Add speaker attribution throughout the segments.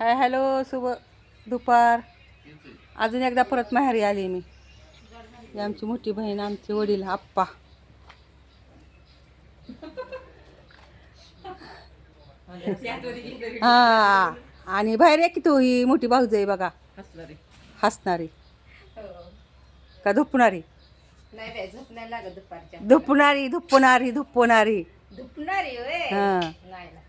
Speaker 1: Hi hello शुभ दुपार. अजून एकदा परत माहेरी आली मी. ही आमची मोठी बहीण आमचे वडील आप्पा. हा आणि बाहेर आहे की तू ही मोठी भाऊज आहे बघा. हसणारी. का धुपणारी धुपणारी धुपणारी धुपणारी
Speaker 2: दुपणारी होय.
Speaker 1: हा.
Speaker 2: नाही ना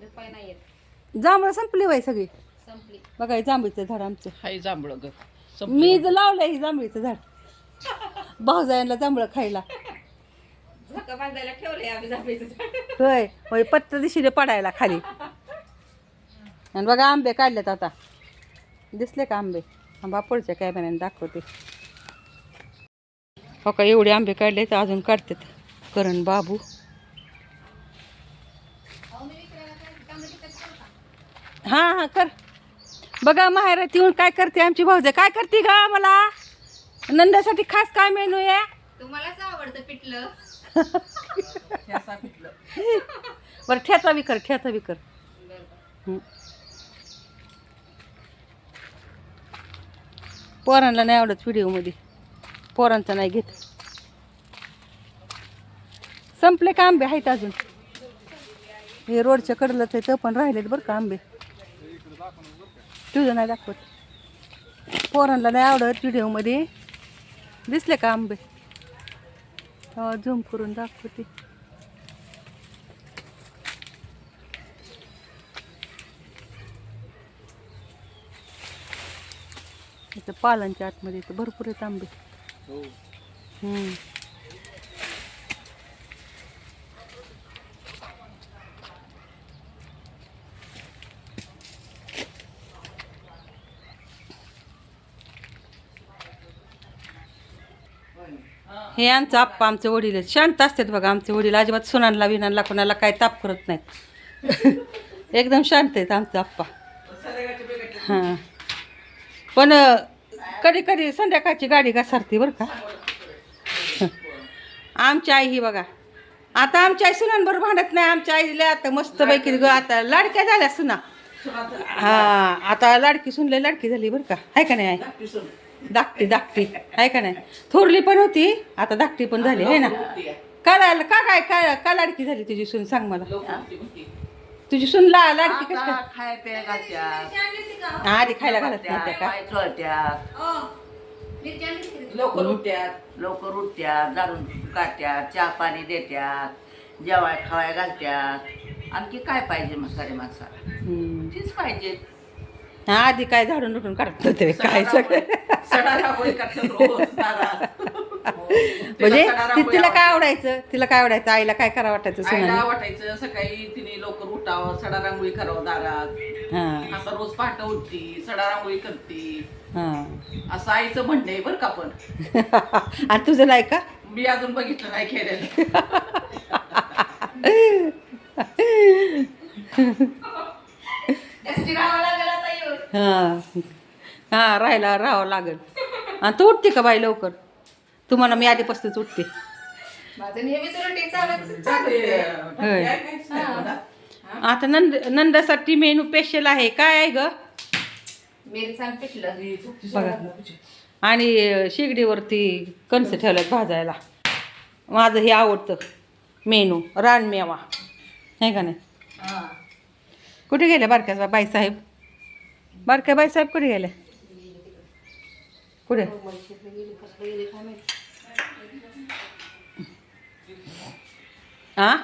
Speaker 2: दुपाय नाही येत.
Speaker 1: जांभळं संपली बाई सगळी.
Speaker 2: संपली.
Speaker 1: बघा हे जांभळीचं झाड आमचं.
Speaker 3: हाय जांभळं ग.
Speaker 1: मी जर लावलंय हे जांभळीचं झाड. भाऊजायांना जांभळं खायला.
Speaker 2: झोका बांधायला ठेवलंय आम्ही जांभळीचं
Speaker 1: होय होय पत्त दिशेने पडायला खाली. आणि बघा आंबे काढलेत आता. दिसले का आंबे? आंबा पुढच्या कॅमेऱ्याने दाखवते. हो का एवढे आंबे काढले तर अजून काढतात. करण बाबू. हां हां कर. बघा माहेरात येऊन काय करते आमची भाऊजा काय करते का मला नंदासाठी खास काय मेनू आहे?
Speaker 2: तुम्हालाच आवडतं पिठलं.
Speaker 1: बरं ठेचा विकर ठेचा विकर. पोरांना नाही आवडत व्हिडिओमध्ये. पोरांचा नाही घेत. संपले का आंबे आहेत अजून? हे रोडच्या कडलंच आहे तर पण राहिलेत बरं का आंबे? तुझं नाही दाखवत. पोरांना नाही आवडत व्हिडिओमध्ये दिसले का आंबे? झूम करून दाखवते. इथं पालांच्या आतमध्ये इथं भरपूर आहेत आंबे. हे आमचं आप्पा आमचे वडील आहेत. शांत असतात बघा आमचे वडील. अजिबात सुनांना विनांना कोणाला काय ताप करत नाहीत. एकदम शांत आहेत आमचं आप्पा. हां. पण कधी कधी संध्याकाळची गाडी घसरते बरं का. आमची आई ही बघा. आता आमची आई सुनांबरोबर भांडत नाही. आमच्या आईला आता मस्त पैकी ग आता लाडक्या झाल्या सुना. हां आता लाडकी सुनले लाडकी झाली बरं का. आहे का नाही आई? धाकटी धाकटी. आहे का नाही? थोरली पण होती आता धाकटी पण झाली आहे ना? का का काय काय का लाडकी झाली तुझी सून? सांग मला. तुझी सून ला लाडकी कशी? काय?
Speaker 3: खाय पे घालत्यात
Speaker 1: हा, आधी खायला घालत नव्हत्या का?
Speaker 3: चळत्यात लवकर उठत्यात लवकर उठत्यात जाणून काढत्यात चहा पाणी देत्यात जेवाय खावाय घालत्यात आणखी काय पाहिजे म्हातारे माणसाला. तीच पाहिजे
Speaker 1: हा, आधी काय झाडून उठून काढत होते काय सगळं. म्हणजे तिला काय. आवडायचं? तिला काय आवडायचं? आईला काय करावं वाटायचं सुनाने
Speaker 3: वाटायचं सकाळी तिने लवकर उठावं सडा रांगोळी करावं दारात.
Speaker 1: हा.
Speaker 3: आता रोज पहाटे उठती सडा रांगोळी करते.
Speaker 1: हा.
Speaker 3: असं आईचं म्हणणं आहे बरं का पण.
Speaker 1: आणि तुझं नाही का?
Speaker 3: मी अजून बघितलं नाही खेळायला.
Speaker 1: हा. हा राहायला राहावं लागेल. आणि तू उठते का बाई लवकर? तुम्हाला मी आधीपासूनच उठते.
Speaker 2: माझं नेहमीच रुटीन चालत
Speaker 1: होय. आता नंद नंदासाठी मेनू स्पेशल आहे. काय आहे ग?
Speaker 2: पिठलं.
Speaker 1: बघा. आणि शेगडीवरती कणसं ठेवल्यात भाजायला. माझं हे आवडतं. मेनू. रानमेवा. आहे का नाही? कुठे गेले बारक्या बाईसाहेब बारक्या बाईसाहेब कुठे गेले? कुठे? हा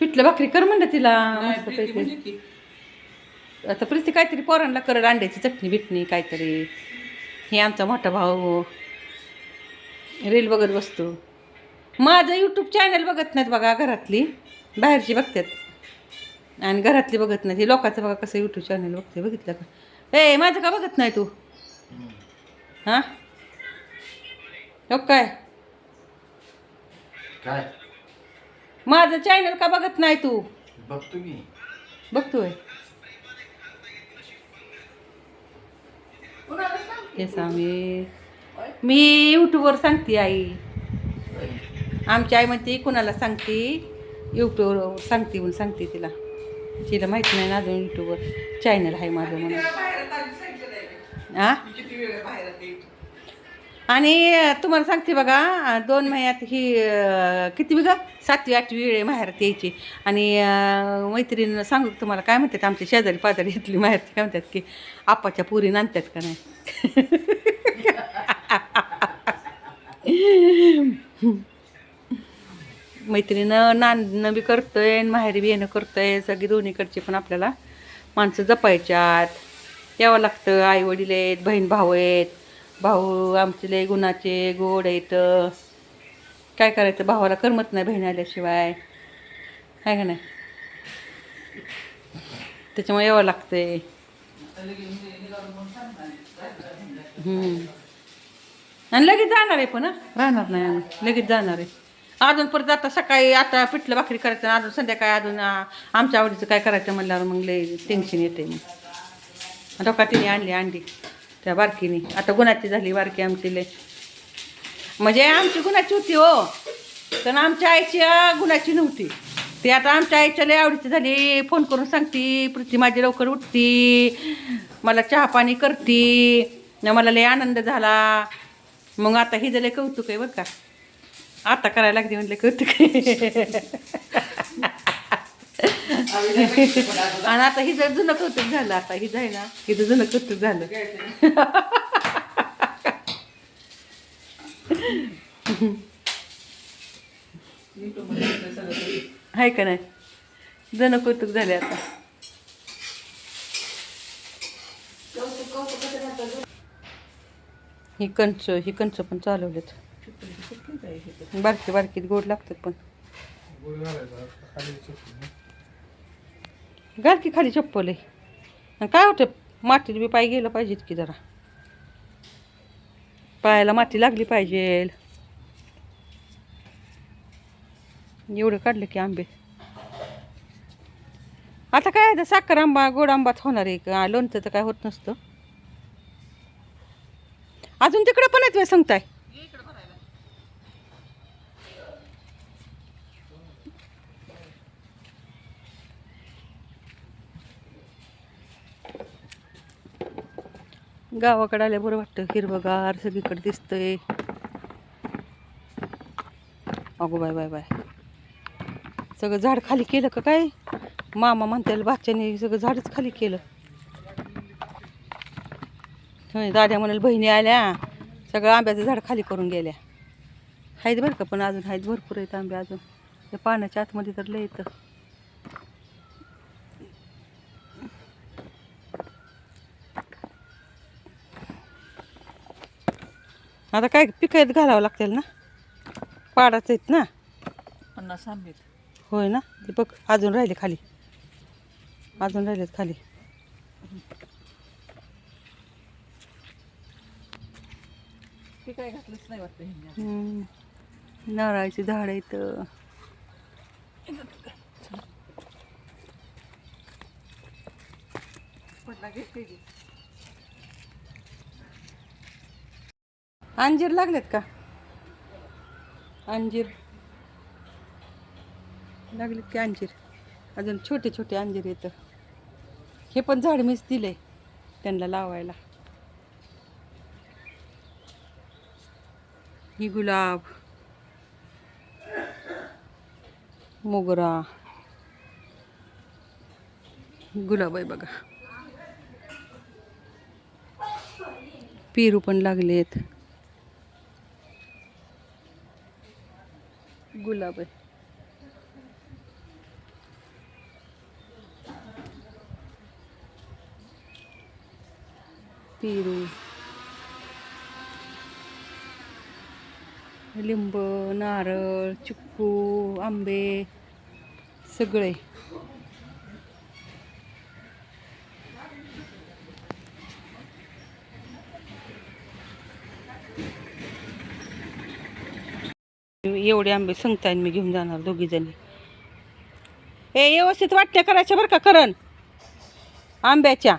Speaker 1: पिठलं भाकरी कर म्हणलं तिला. आता प्रीती काहीतरी पोरांना करत अंड्याची चटणी बिटणी काहीतरी. हे आमचा मोठा भाऊ. रील बघत बसतो. माझं यूट्यूब चॅनल बघत नाहीत बघा घरातली. बाहेरची बघतात. आणि घरातली बघत नाही हे लोकांचं बघा कसं यूट्यूब चॅनल बघते बघितलं का? ए माझं का बघत नाही तू? हां? हो काय?
Speaker 4: काय?
Speaker 1: माझं चॅनल का बघत नाही तू?
Speaker 4: बघतो मी.
Speaker 1: बघतोय. ते सांगे? मी यूट्यूबवर सांगते आई. आमची आई म्हणते कुणाला सांगते? यूट्यूबवर सांगते म्हणून सांगते तिला. तिला माहिती नाही ना अजून यूट्यूबवर चॅनल आहे माझं म्हणून. आ? आणि तुम्हाला सांगते बघा दोन महिन्यात ही किती बघा? सातवी आठवी वेळ माहेरात यायची. आणि मैत्रीण सांगू तुम्हाला काय म्हणतात आमच्या शेजारी पाजारी इथली माहेरची काय म्हणतात की आपाच्या पुरी नांदतात का नाही? मैत्रीनं नांदणं बी करतोय आणि माहेरी बी येणं करतोय. सगळी दोन्हीकडची पण आपल्याला माणसं जपायच्यात. यावं लागतं. आई वडील आहेत बहीण भाऊ आहेत. भाऊ आमचे लय गुणाचे गोड आहेत. काय करायचं? भावाला करमत नाही बहीण आल्याशिवाय. आहे का नाही? त्याच्यामुळे यावं लागतंय. आणि लगेच जाणार आहे पण? राहणार नाही. आम्ही लगेच जाणार आहे. अजून परत आता सकाळी आता पिठलं भाकरी करायचं आणि अजून संध्याकाळी अजून आमच्या आवडीचं काय करायचं म्हणल्यावर मग लय टेन्शन येते मग. डोका तिने आणली अंडी त्या बारकीने. आता गुणाची झाली बारकी आमची लय म्हणजे आमची गुणाची होती हो पण आमच्या आईची गुणाची नव्हती. ती आता आमच्या आईच्या लय आवडीची झाली. फोन करून सांगती पृथ्वी माझी लवकर उठती मला चहा पाणी करती न मला लय आनंद झाला. मग आता हिचं लय कौतुक आहे बरं का. आता करायला लागते म्हटलं कौतुक आणि आता जर जुनं कौतुक झालं आता ही जाय ना हिचं जुनं कौतुक झालं. आहे का नाही? जण कौतुक झाले आता. ही कंच ही कंच पण चालवलेत. बारकी बारकीत गोड लागतात पण. घाल की खाली चप्पल आहे. काय होतं मातीत बी पाय गेलं पाहिजेत की जरा. पायाला माती लागली पाहिजे. एवढं काढलं की आंबे. आता काय आहे साखर आंबा गोड आंबाच होणार आहे का? लोणचं तर काय होत नसतं. अजून तिकडे पण आहेत सांगताय? गावाकडे आल्या बरं वाटतं हिरवगार सगळीकडे दिसतंय. अगो बाय बाय बाय सगळं झाड खाली केलं का काय? मामा म्हणताल बाच्याने सगळं झाडच खाली केलं. होय दाद्या म्हणाल बहिणी आल्या. सगळं आंब्याचं झाड खाली करून गेल्या. आहेत बरं का पण अजून आहेत भरपूर आहेत आंबे अजून. त्या पाण्याच्या आतमध्ये तर लय येतं. आता काय पिकायत घालावं लागतील ना? पाडाच आहेत ना?
Speaker 3: पन्नास आंबेत.
Speaker 1: होय ना? ते बघ अजून राहिले खाली. अजून राहिलेत खाली.
Speaker 3: काय घातलंच नाही वाटतं ह्यांनी.
Speaker 1: हम्म. नारळाची झाड आहेत.
Speaker 3: पडला घेते की.
Speaker 1: अंजीर लागलेत का? अंजीर. लागलेत की अंजीर? अजून छोटे छोटे अंजीर येतं. हे पण झाड मीच दिले त्यांना लावायला. ही गुलाब. मोगरा. गुलाब आहे बघा. पेरू पण लागलेत. गुलाब आहे पेरू लिंब नारळ चिक्कू आंबे सगळे एवढे आंबे सांगताय मी घेऊन जाणार दोघी जणी. ए व्यवस्थित वाटण्या करायच्या बरं का करण? आंब्याच्या.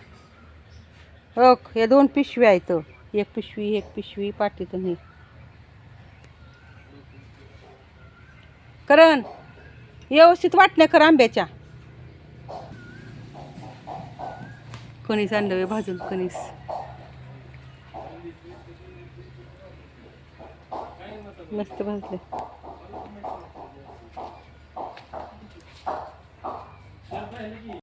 Speaker 1: हो या दोन पिशव्या आहेत. एक पिशवी एक पिशवी पाटीत नाही करण व्यवस्थित वाटण्या कर आंब्याच्या. कोणीच आणलं भाजून कणीस. मस्त भाजले.